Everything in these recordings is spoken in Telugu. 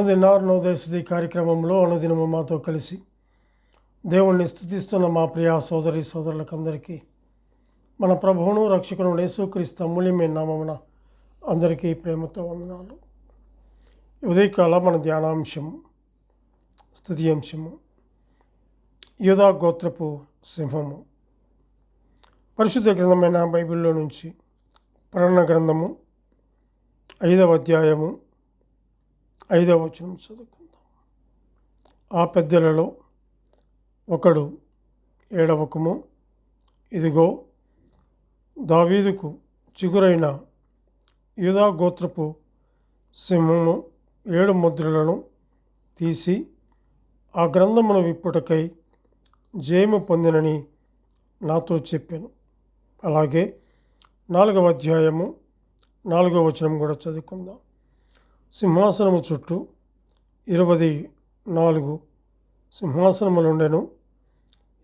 అరుణోదయసుది కార్యక్రమంలో అనుదినము మాతో కలిసి దేవుణ్ణి స్థుతిస్తున్న మా ప్రియ సోదరి సోదరులకందరికీ మన ప్రభువును రక్షకును యేసుక్రీస్తు అమూల్యమైన నామమున అందరికీ ప్రేమతో వందనాలు. ఉదయకాల మన ధ్యానాంశము స్థుతి అంశము యూదా గోత్రపు సింహము. పరిశుద్ధ గ్రంథమైన బైబిల్లో నుంచి ప్రణ గ్రంథము ఐదవ అధ్యాయము ఐదవ వచనం చదువుకుందాం. ఆ పెద్దలలో ఒకడు ఏడవకము ఇదిగో దావీదుకు చిగురైన యూదా గోత్రపు సింహము ఏడు ముద్రలను తీసి ఆ గ్రంథమును విప్పుటకై జయము పొందినని నాతో చెప్పాను. అలాగే నాలుగవ అధ్యాయము నాలుగవ వచనం కూడా చదువుకుందాం. సింహాసనము చుట్టూ ఇరవై నాలుగు సింహాసనములుండెను.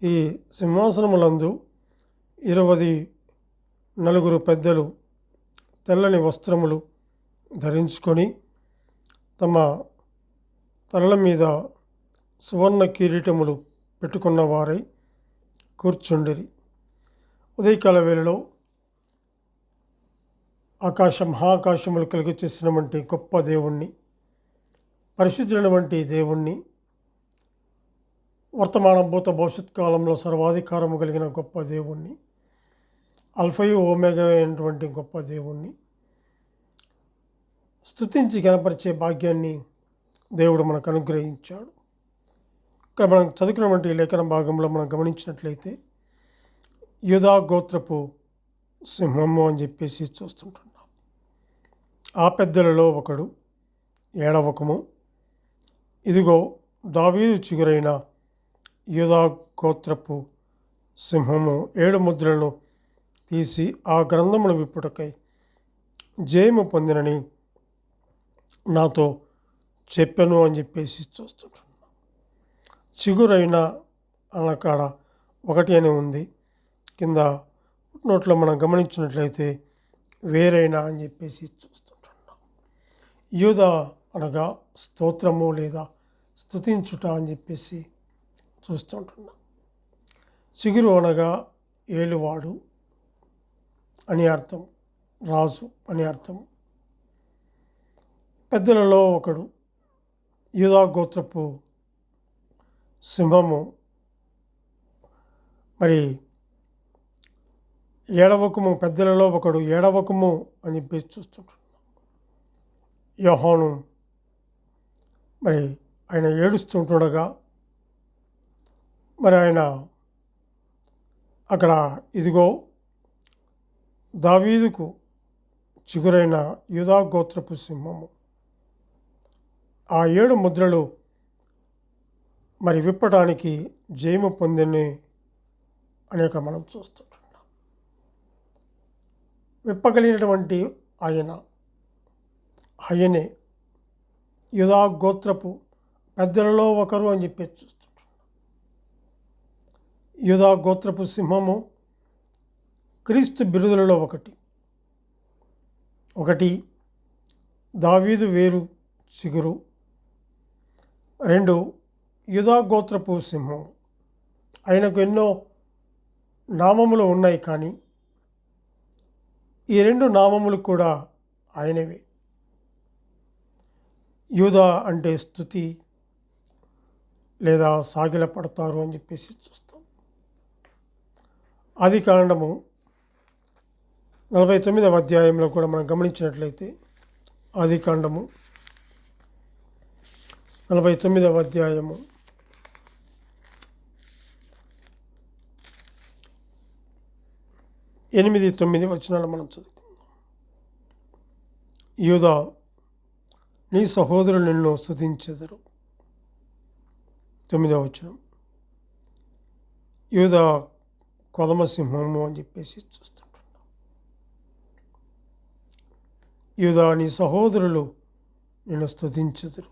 ఈ సింహాసనములందు ఇరవై నలుగురు పెద్దలు తెల్లని వస్త్రములు ధరించుకొని తమ తలల మీద సువర్ణ కిరీటములు పెట్టుకున్న వారై కూర్చుండిరి. ఉదయకాల వేళలో ఆకాశం మహాకాశములు కలిగి చేసిన వంటి గొప్ప దేవుణ్ణి పరిశుద్ధులైన వంటి దేవుణ్ణి వర్తమాన భూత భవిష్యత్ కాలంలో సర్వాధికారము కలిగిన గొప్ప దేవుణ్ణి అల్ఫయు ఓమేగా అయినటువంటి గొప్ప దేవుణ్ణి. స్తుతించి గణపరిచే భాగ్యాన్ని దేవుడు మనకు అనుగ్రహించాడు. ఇక్కడ మనం చదువుకున్నటువంటి లేఖన భాగంలో మనం గమనించినట్లయితే యుధా గోత్రపు సింహము అని చెప్పేసి చూస్తుంటాం ఆ పెద్దలలో ఒకడు ఏడవకము. ఇదిగో దావీదు చిగురైన యూదా గోత్రపు సింహము ఏడు ముద్రలను తీసి ఆ గ్రంథమును విప్పుటకై జయము పొందినని నాతో చెప్పాను అని చెప్పేసి చూస్తుంటున్నా. చిగురైన అన్నకాడ ఒకటి అని ఉంది. కింద నోట్లో మనం గమనించినట్లయితే వేరైనా అని చెప్పేసి చూస్తున్నాం యూద అనగా స్తోత్రము లేదా స్తుతించుట అని చెప్పేసి చూస్తుంటున్నా. చిగురు అనగా ఏలువాడు అని అర్థం రాజు అని అర్థం. పెద్దలలో ఒకడు యూదా గోత్రపు సింహము. మరి ఏడవకము పెద్దలలో ఒకడు ఏడవకము అని చెప్పేసి చూస్తుంటున్నాను యోహాను మరి ఆయన ఏడుస్తుంటుండగా మరి ఆయన అక్కడ ఇదిగో దావీదుకు చిగురైన యూదా గోత్రపు సింహము. ఆ ఏడు ముద్రలు మరి విప్పటానికి జయము పొందిని అనేక మనం చూస్తుంటున్నాం. విప్పగలిగినటువంటి ఆయన ఆయనే యుధా గోత్రపు పెద్దలలో ఒకరు అని చెప్పి చూస్తుంటున్నాం. యుధా గోత్రపు సింహము క్రీస్తు బిరుదులలో ఒకటి. ఒకటి దావీదు వేరు చిగురు. రెండు యుధా గోత్రపు సింహం. ఆయనకు ఎన్నో నామములు ఉన్నాయి కానీ ఈ రెండు నామములు కూడా ఆయనవే. యూదా అంటే స్థుతి లేదా సాగిల పడతారు అని చెప్పేసి చూస్తాం. ఆది కాండము నలభై తొమ్మిదవ అధ్యాయంలో కూడా మనం గమనించినట్లయితే ఆది కాండము నలభై తొమ్మిదవ అధ్యాయము ఎనిమిది తొమ్మిది వచనాలు మనం చదువుకుందాం. యూదా నీ సహోదరులు నిన్ను స్థుతించెదరు తొమ్మిదవ వచనం. యూదా కొదమసింహము అని చెప్పేసి చూస్తుంటున్నాం. యూదా నీ సహోదరులు నిన్ను స్థుతించెదరు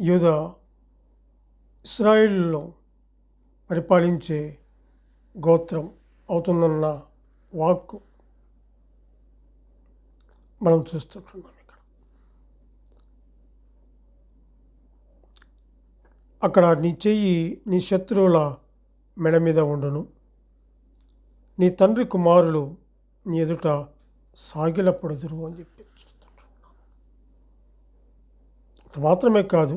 యూద ఇస్రాయిల్లో పరిపాలించే గోత్రం అవుతుందన్న వాక్కు మనం చూస్తుంటున్నాం. అక్కడ నీ చెయ్యి నీ శత్రువుల మెడ మీద ఉండును. నీ తండ్రి కుమారులు నీ ఎదుట సాగిలపడదురు అని చెప్పి చూస్తుంటాడు అది మాత్రమే కాదు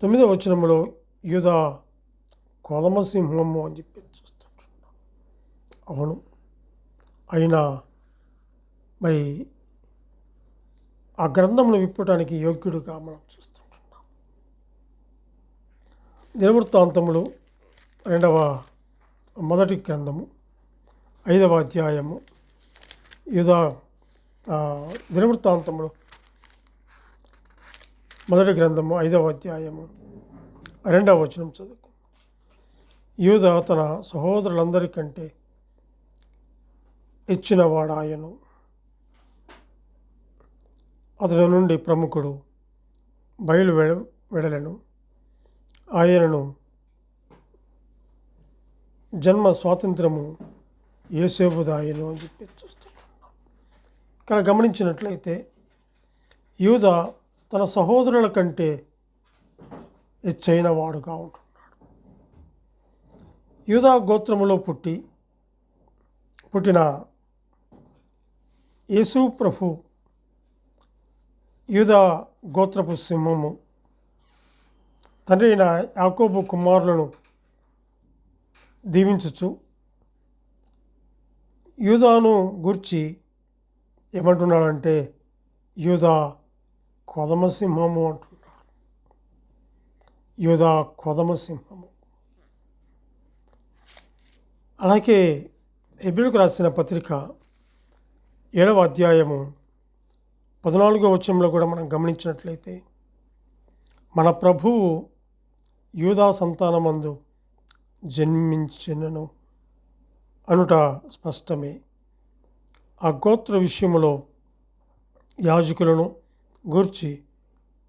తొమ్మిదవ వచనంలో యుధ కోదమసింహము అని చెప్పి చూస్తుంటారు. అవును అయినా మరి ఆ గ్రంథంలో విప్పటానికి యోగ్యుడుగా మనం చూస్తాం. దినవృత్తాంతములు రెండవ మొదటి గ్రంథము ఐదవ అధ్యాయము. యుధ దినవృత్తాంతములు మొదటి గ్రంథము ఐదవ అధ్యాయము రెండవ వచనం చదువుకు యూద తన సహోదరులందరికంటే ఇచ్చినవాడాయను. అతని నుండి ప్రముఖుడు బయలు వెడ వెడలను. ఆయనను జన్మ స్వాతంత్రము ఏసేబుదాయను అని చెప్పి చూస్తున్నాం ఇక్కడ గమనించినట్లయితే యూద తన సహోదరుల కంటే ఎచ్చైన వాడుగా ఉంటున్నాడు. యూదా గోత్రములో పుట్టి పుట్టిన యేసు ప్రభు యూదా గోత్రపు సింహము తండ్రి అయిన యాకోబు కుమారులను దీవించచ్చు యూదాను గూర్చి ఏమంటున్నాడంటే యూదా కొదమసింహము అంటున్నాడు. యూదా కొదమసింహము అలాగే ఎబిలుకు రాసిన పత్రిక ఏడవ అధ్యాయము పద్నాలుగో వచనంలో కూడా మనం గమనించినట్లయితే మన ప్రభువు యూదా సంతానమందు జన్మించినను అనుట స్పష్టమే. ఆ గోత్ర విషయంలో యాజకులను గూర్చి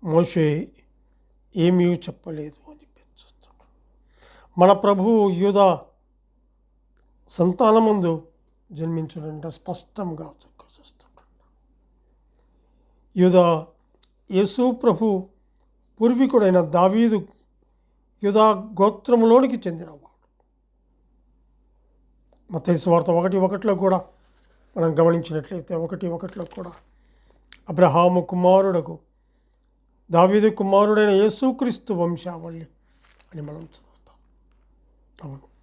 మోషే ఏమీ చెప్పలేదు అని చెప్పి చూస్తున్నాడు మన ప్రభువు యూదా సంతానమందు జన్మించునంట స్పష్టంగా చూస్తుంటాడు యూదా యేసు ప్రభు పూర్వీకుడైన దావీదు యుధా గోత్రములోనికి చెందినవాడు. మతైసు వార్త ఒకటి ఒకటిలో కూడా మనం గమనించినట్లయితే ఒకటి ఒకటిలో కూడా అబ్రహాము కుమారుడకు దావీదు కుమారుడైన యేసుక్రీస్తు వంశావళి అని మనం చదువుతాం. అవును.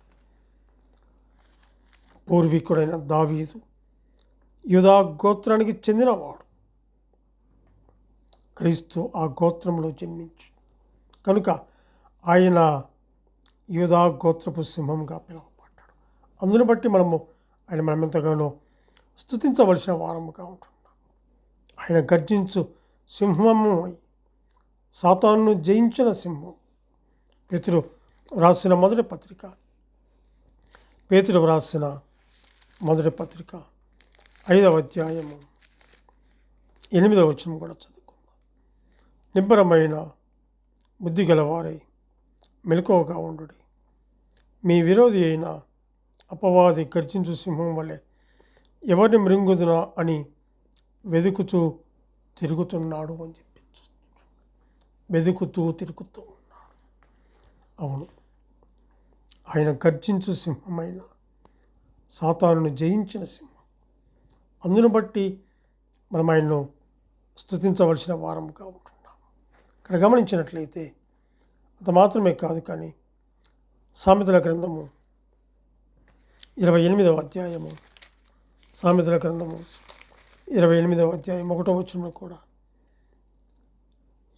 పూర్వీకుడైన దావీదు యుధా గోత్రానికి చెందినవాడు. క్రీస్తు ఆ గోత్రంలో జన్మించి కనుక ఆయన యూదా గోత్రపు సింహంగా పిలువబడ్డాడు. అందును బట్టి మనము ఆయన మనం ఎంతగానో స్థుతించవలసిన వారముగా ఉంటున్నాం. ఆయన గర్జించు సింహము అయి సాతాను జయించిన సింహం. పేతురు రాసిన మొదటి పత్రిక. పేతురు వ్రాసిన మొదటి పత్రిక. ఐదవ అధ్యాయము. ఎనిమిదవ వచనం కూడా చదువుకుందాం. నిబ్బరమైన బుద్ధి గలవారై మెలకువగా ఉండు మీ విరోధి అయిన అపవాది గర్జించు సింహం వలె ఎవరిని మృంగుదునా అని వెతుకుతూ తిరుగుతున్నాడు అని చెప్పి వెతుకుతూ తిరుగుతూ ఉన్నాడు. అవును. ఆయన గర్జించు సింహమైన సాతాను జయించిన సింహం. అందును బట్టి మనం ఆయన్ను స్థుతించవలసిన వారంగా ఉంటున్నాం. ఇక్కడ గమనించినట్లయితే అంత మాత్రమే కాదు కానీ సామెతల గ్రంథము ఇరవై ఎనిమిదవ అధ్యాయము సామెతల గ్రంథము ఇరవై ఎనిమిదవ అధ్యాయం ఒకటో వచ్చిన కూడా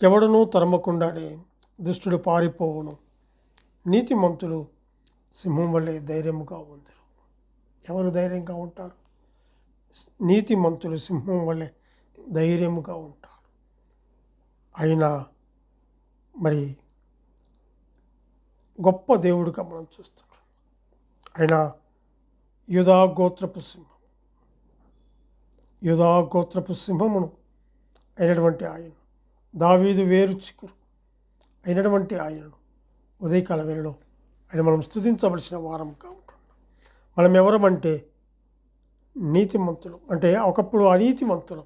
ఎవడనూ తరమకుండానే దుష్టుడు పారిపోవును. నీతిమంతులు సింహం వల్లే ధైర్యముగా ఉందరు. ఎవరు ధైర్యంగా ఉంటారు? నీతిమంతులు సింహం వల్లే ధైర్యముగా ఉంటారు. అయినా మరి గొప్ప దేవుడిగా మనం చూస్తున్నాం. ఆయన యుధా గోత్రపు సింహం. యుధా గోత్రపు సింహమును అయినటువంటి ఆయన దావీదు వేరు చిగురు అయినటువంటి ఆయనను ఉదయకాల వేళలో ఆయన మనం స్థుతించవలసిన వారంగా ఉంటున్నాం. మనం ఎవరమంటే నీతిమంతులు అంటే ఒకప్పుడు అనీతిమంతులం.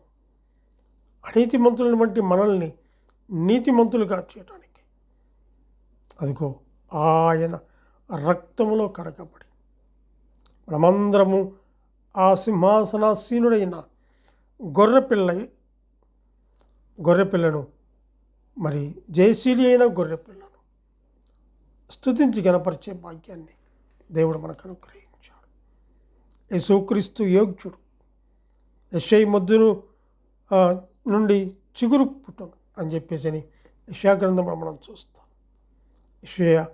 అనీతిమంతులను వంటి మనల్ని నీతిమంతులుగా చేయడానికి అదిగో ఆయన రక్తములో కడగబడి మనమందరము ఆ సింహాసనాసీనుడైన గొర్రెపిల్ల గొర్రెపిల్లను మరి జయశీలి అయిన గొర్రెపిల్లను స్తుతించి గణపరిచే భాగ్యాన్ని దేవుడు మనకు అనుగ్రహించాడు. యేసుక్రీస్తు యోగ్యుడు. యశై మొద్దును నుండి చిగురు పుట్టును అని చెప్పేసి అని యశా మనం చూస్తాం. యషయ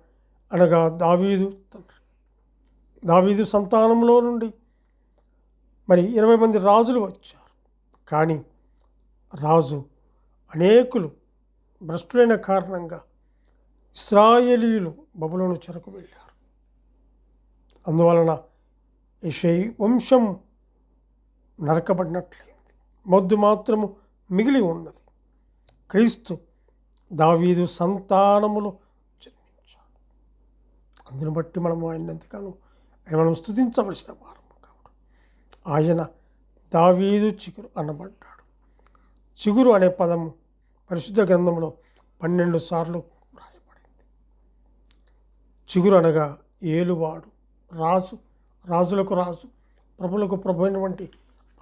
అనగా దావీదు. తండ్రి దావీదు సంతానంలో నుండి మరి ఇరవై మంది రాజులు వచ్చారు. కానీ రాజు అనేకులు భ్రష్టులైన కారణంగా ఇస్రాయేలీలు బబులోను చెరకు వెళ్ళారు. అందువలన ఇషై వంశం నరకబడినట్లయింది. మొద్దు మాత్రము మిగిలి ఉన్నది. క్రీస్తు దావీదు సంతానములో అందును బట్టి మనము ఆయన ఎంతగానో ఆయన మనం స్థుతించవలసిన వారము కాబట్టి ఆయన దావీదు చిగురు అనబడ్డాడు. చిగురు అనే పదము పరిశుద్ధ గ్రంథంలో పన్నెండు సార్లు వ్రాయబడింది చిగురు అనగా ఏలువాడు రాజు రాజులకు రాజు ప్రభులకు ప్రభు అయినటువంటి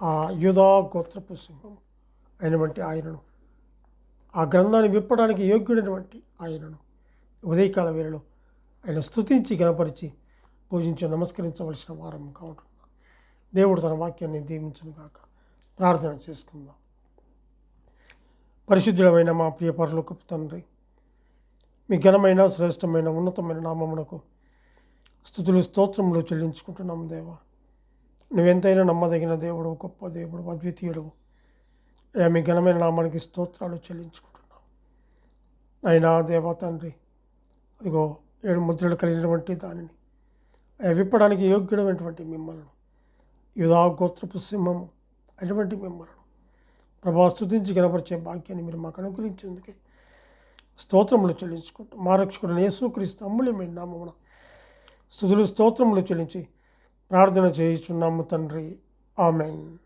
ఆ యుధా గోత్రపు సింహం అయినటువంటి ఆయనను. ఆ గ్రంథాన్ని విప్పడానికి యోగ్యుడైనటువంటి ఆయనను. ఉదయకాల వేళలో ఆయన స్థుతించి గణపరిచి పూజించి నమస్కరించవలసిన వారం కావుంటున్నా దేవుడు తన వాక్యాన్ని దీవించను గాక. ప్రార్థన చేసుకుందాం. పరిశుద్ధుడమైన మా ప్రియ పరలోకపు తండ్రి మీ ఘనమైన శ్రేష్టమైన ఉన్నతమైన నామమునకు స్థుతులు స్తోత్రములు చెల్లించుకుంటున్నాం దేవా. నువ్వెంతైనా నమ్మదగిన దేవుడు గొప్ప దేవుడు అద్వితీయుడు అయ్యా మీ ఘనమైన నామానికి స్తోత్రాలు చెల్లించుకుంటున్నాం. అయినా దేవా తండ్రి అదిగో ఏడు ముద్రలు కలిగినటువంటి దానిని. అయ్యా విప్పడానికి యోగ్యుడమైనటువంటి మిమ్మల్ని. యుధా గోత్రపు సింహము అటువంటి మిమ్మల్ని. ప్రభా స్థుతించి కనపరిచే భాగ్యాన్ని మీరు మాకు అనుగ్రహించేందుకే స్తోత్రములు చెల్లించుకుంటూ మా రక్షకుడు యేసుక్రీస్తు అమ్ముల్యమైన నామమున స్థుతులు స్తోత్రములు చెల్లించి ప్రార్థన చేయుచున్నాము తండ్రి. ఆమెన్.